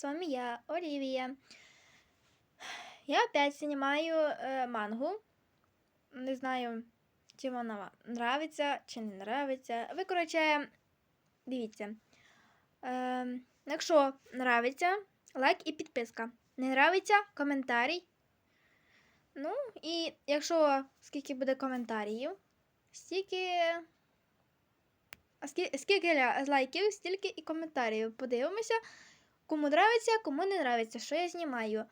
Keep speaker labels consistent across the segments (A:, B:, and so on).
A: С вами я, Олівія. Я опять знімаю е, мангу. Не знаю, чи вона вам нравиться, чи не нравиться. Ви, коротше, дивіться. Е, якщо нравиться, лайк і підписка. Не нравиться, коментарій. Ну, і якщо скільки буде коментарів, стільки. Скільки лайків, стільки і коментарів. Подивимося, кому нравиться, кому не нравиться, що я знімаю.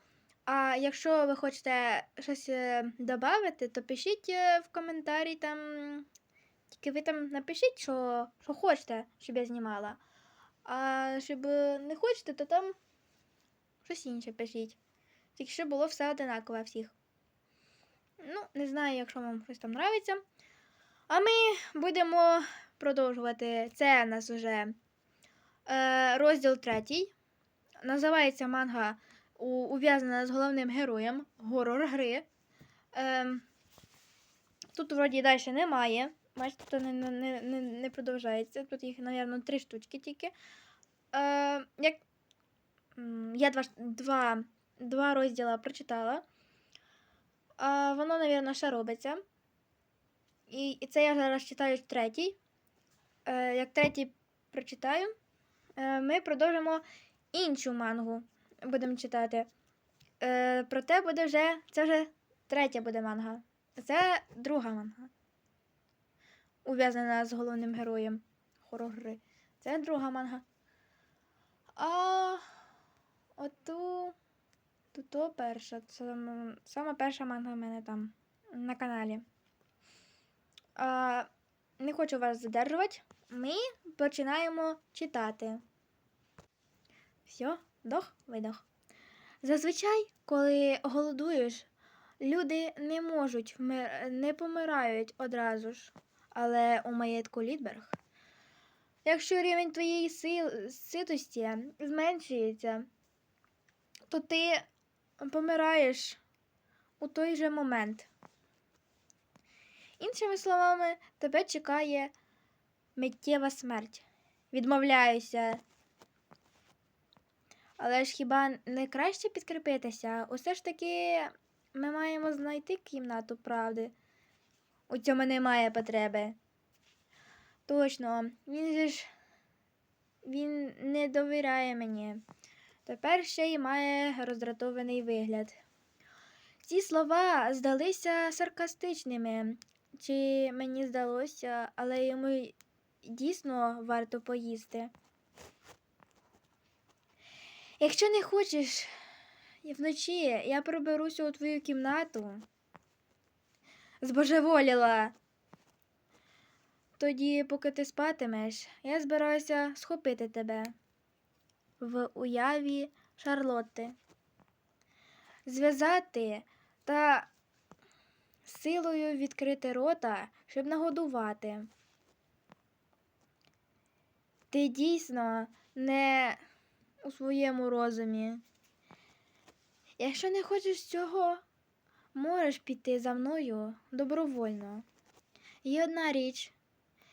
A: А якщо ви хочете щось додати, то пишіть е, в коментарі там. Тільки ви там напишіть, що, що хочете, щоб я знімала. А щоб не хочете, то там щось інше пишіть. Тільки щоб було все одинаково всіх. Ну, не знаю, якщо вам щось там нравиться. А ми будемо продовжувати. Це у нас вже е, розділ третій. Називається манга ув'язана з головним героєм горор гри. Е, тут вроді далі немає. Бачите, тут не, не, не, не продовжається. Тут їх, мабуть, три штучки тільки. Е, як... Я два, два, два розділа прочитала. А воно, мабуть, ще робиться. І, і це я зараз читаю третій. Е, як третій прочитаю, е, ми продовжимо іншу мангу. Будемо читати. Е, проте буде вже. Це вже третя буде манга. Це друга манга. Ув'язана з головним героєм хорор-гри. Це друга манга. А оту. То перша. Це сама перша манга в мене там на каналі. А, не хочу вас задержувати. Ми починаємо читати. Все, вдох, видох. Зазвичай, коли голодуєш, люди не можуть не помирають одразу ж. Але у маєтку Лідберг, якщо рівень твоєї сил ситості зменшується, то ти помираєш у той же момент. Іншими словами, тебе чекає миттєва смерть. Відмовляюся. Але ж хіба не краще підкріпитися? Усе ж таки ми маємо знайти кімнату правди. У цьому немає потреби. Точно, він же ж він не довіряє мені. Тепер ще й має роздратований вигляд. Ці слова здалися саркастичними, чи мені здалося, але йому дійсно варто поїсти. Якщо не хочеш, вночі я проберуся у твою кімнату. Збожеволіла. Тоді, поки ти спатимеш, я збираюся схопити тебе в уяві Шарлотти, зв'язати та силою відкрити рота, щоб нагодувати. Ти дійсно не у своєму розумі. Якщо не хочеш цього, можеш піти за мною добровольно. Є одна річ,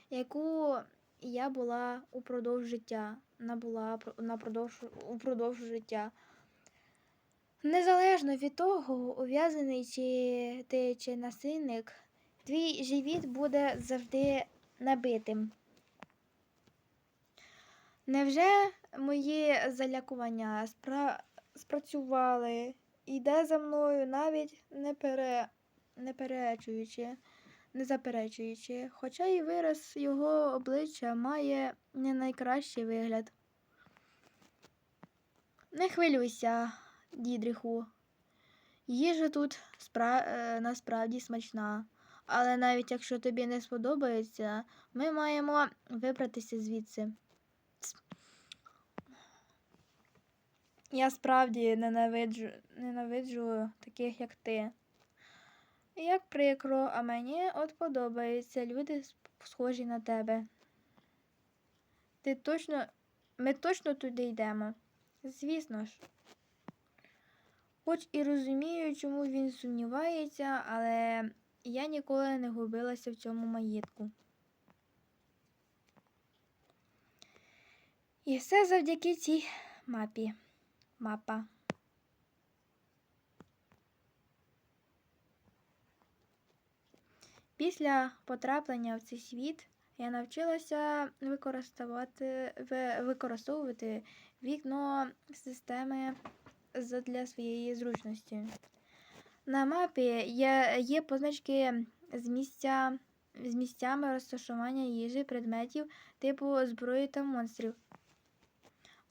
A: яку я була упродовж життя, набула напродовж, упродовж життя. Незалежно від того, ув'язаний чи ти чи насильник, твій живіт буде завжди набитим. Невже мої залякування спра... спрацювали? Іде за мною навіть не, пере... не перечуючи, не заперечуючи, хоча й вираз його обличчя має не найкращий вигляд. Не хвилюйся, дідріху. Їжа тут спра... е, насправді смачна. Але навіть якщо тобі не сподобається, ми маємо вибратися звідси. Я справді ненавиджу, ненавиджу таких, як ти. Як прикро, а мені от подобаються люди, схожі на тебе. Ти точно. Ми точно туди йдемо. Звісно ж. Хоч і розумію, чому він сумнівається, але я ніколи не губилася в цьому маєтку. І все завдяки цій мапі. Мапа. Після потраплення в цей світ я навчилася використовувати, використовувати вікно системи для своєї зручності. На мапі є, є позначки з місця з місцями розташування їжі, предметів типу зброї та монстрів.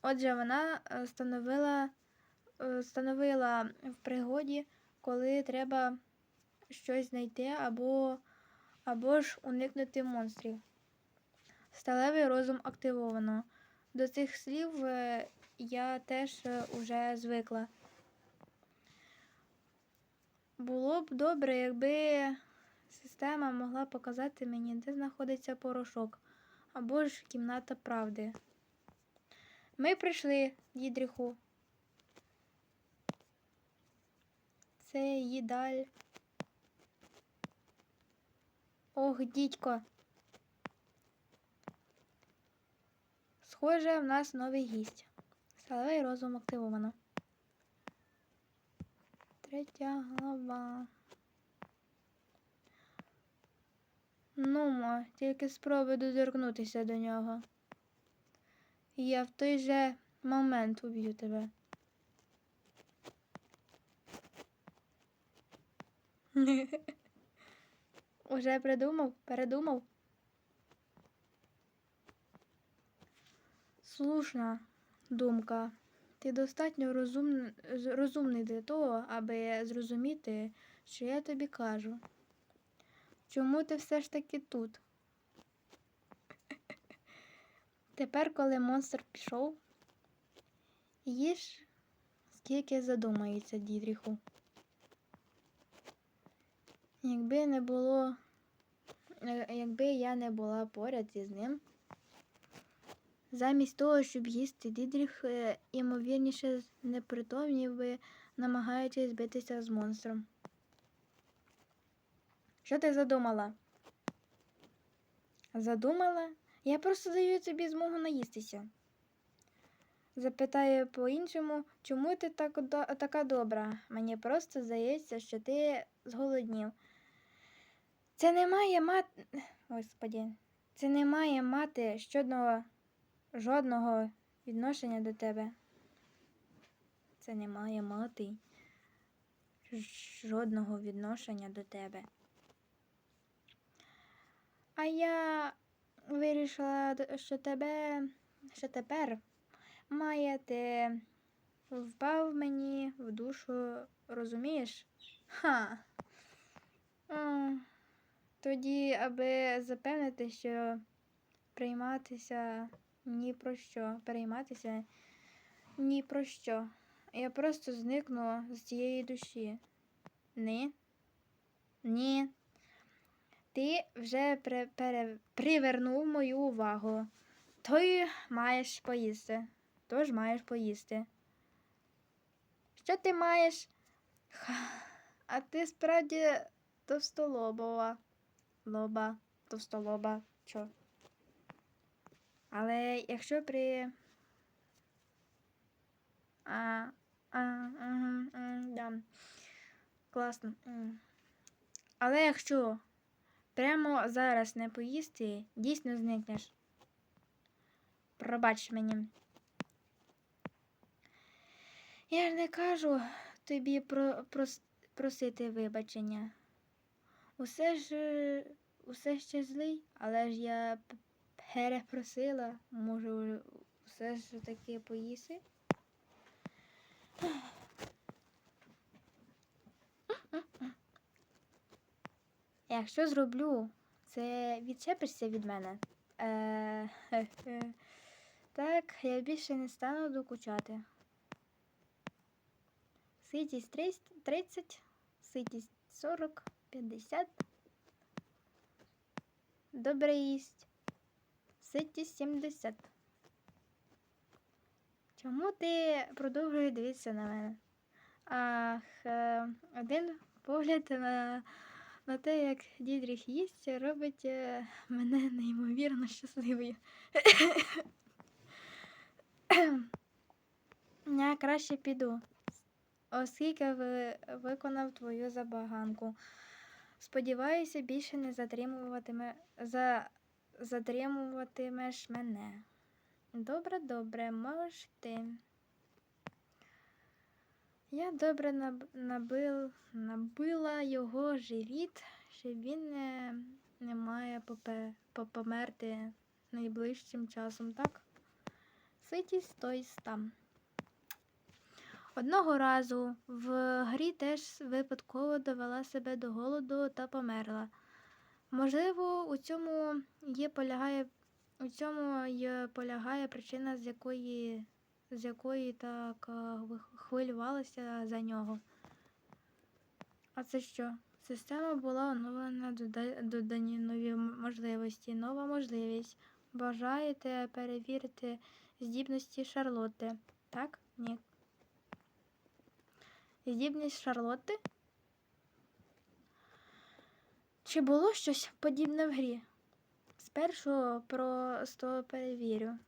A: Отже, вона е, становила, е, становила в пригоді, коли треба щось знайти або, або ж уникнути монстрів. Сталевий розум активовано. До цих слів е, я теж уже звикла. Було б добре, якби система могла показати мені, де знаходиться порошок, або ж кімната правди. Ми прийшли, Дідріху. Це їдаль. Ох, дідько. Схоже, в нас новий гість. Сталевий розум активовано. Третя глава. Нумо, тільки спробуй доторкнутися до нього. І я в той же момент уб'ю тебе. Уже придумав? Передумав? Слушна думка. Ти достатньо розум... розумний для того, аби зрозуміти, що я тобі кажу. Чому ти все ж таки тут? Тепер, коли монстр пішов, їж, скільки задумається Дідріху. Якби не було, е, якби я не була поряд із ним, замість того, щоб їсти, Дідріх, е, ймовірніше, непритомнів би, намагаючись битися з монстром. Що ти задумала? Задумала? Я просто даю тобі змогу наїстися. Запитаю по-іншому, чому ти так, до- така добра? Мені просто здається, що ти зголоднів. Це не має мати. Господі, це не має мати щодного жодного відношення до тебе. Це не має мати жодного відношення до тебе. А я вирішила, що тебе, що тепер має ти впав мені в душу, розумієш? Ха. Тоді, аби запевнити, що прийматися ні про що, перейматися ні про що. Я просто зникну з цієї душі. Ні? Ні. Ти вже при, пере, привернув мою увагу. Той маєш поїсти. Тож маєш поїсти. Що ти маєш? А ти справді товстолобова. Лоба, товстолоба, що? Але якщо при. А, а, угу, м, да. Класно. Але якщо прямо зараз не поїсти, дійсно зникнеш. Пробач мені. Я ж не кажу тобі про, прос- просити вибачення. Усе ж е, усе ще злий, але ж я перепросила, може, все ж таки поїси. Якщо зроблю, це відчепишся від мене. Е, хе-хе. Так, я більше не стану докучати. Ситість 30, 30, ситість 40, 50. Добре їсть. Ситість 70. Чому ти продовжуєш дивитися на мене? Ах, е, один погляд на, на те, як Дідріх їсть, робить е, мене неймовірно щасливою. Я краще піду, оскільки ви виконав твою забаганку. Сподіваюся, більше не затримуватиме, за, затримуватимеш мене. Добре, добре, можеш ти. Я добре наб, набил, набила його живіт, щоб він не, не має попе, попомерти найближчим часом, так? Ситість той там. Одного разу в грі теж випадково довела себе до голоду та померла. Можливо, у цьому є полягає, у цьому є полягає причина, з якої, з якої так а, хвилювалася за нього. А це що? Система була оновлена, додані нові можливості. Нова можливість. Бажаєте перевірити здібності Шарлотти? Так? Ні. Здібність Шарлотти? Чи було щось подібне в грі? Спершу просто перевірю.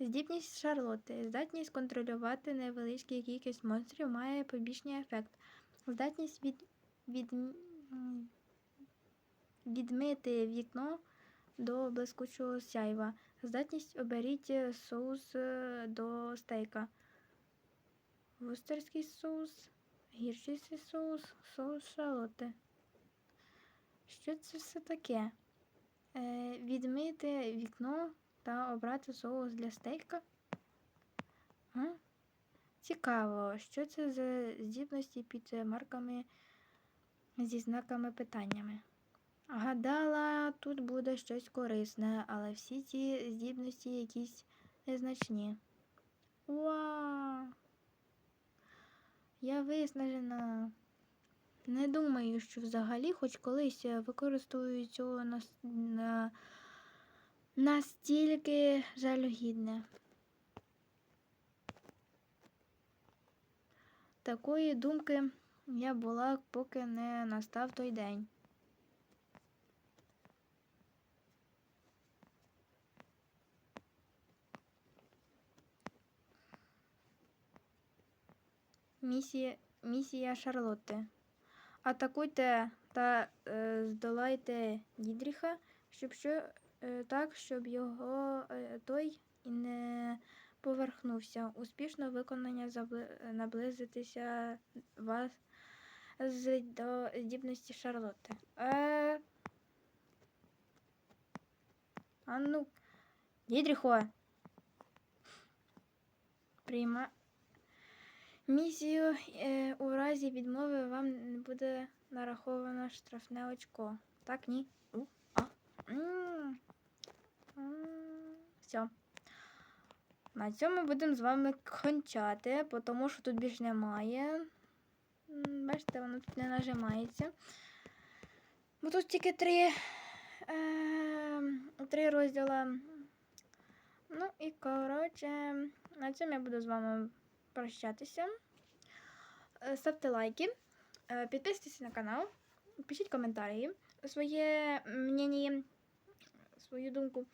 A: Здібність Шарлотти. Здатність контролювати невеличку кількість монстрів має побічний ефект. Здатність від, від, відмити вікно до блискучого сяйва. Здатність оберіть е, соус е, до стейка. Вустерський соус, гірчицький соус, соус шалоти. Що це все таке? Е, відмити вікно та обрати соус для стейка? А? Цікаво, що це за здібності під марками зі знаками питаннями. Гадала, тут буде щось корисне, але всі ці здібності якісь незначні. Уа! Я виснажена. Не думаю, що взагалі хоч колись використовую цього на... настільки жалюгідне. Такої думки я була, поки не настав той день. Місія, місія Шарлотти. Атакуйте та е, здолайте Дідріха, щоб що, так, щоб його е, той і не поверхнувся. Успішно виконання наблизитися вас до здібності Шарлотти. Е... А ну, Дідріхо. Прийма... Місію е, у разі відмови вам не буде нараховано штрафне очко. Так, ні? У, а. М. М. Все. На цьому будемо з вами кончати, тому що тут більш немає. Бачите, воно тут не нажимається. Бо тут тільки три, е, три розділа. Ну і коротше, на цьому я буду з вами прощатися. Е, Ставте лайки, е, підписуйтесь на канал, пишіть коментарі, своє мнення, свою думку.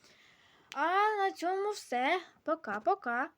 A: А на цьому все. Пока-пока.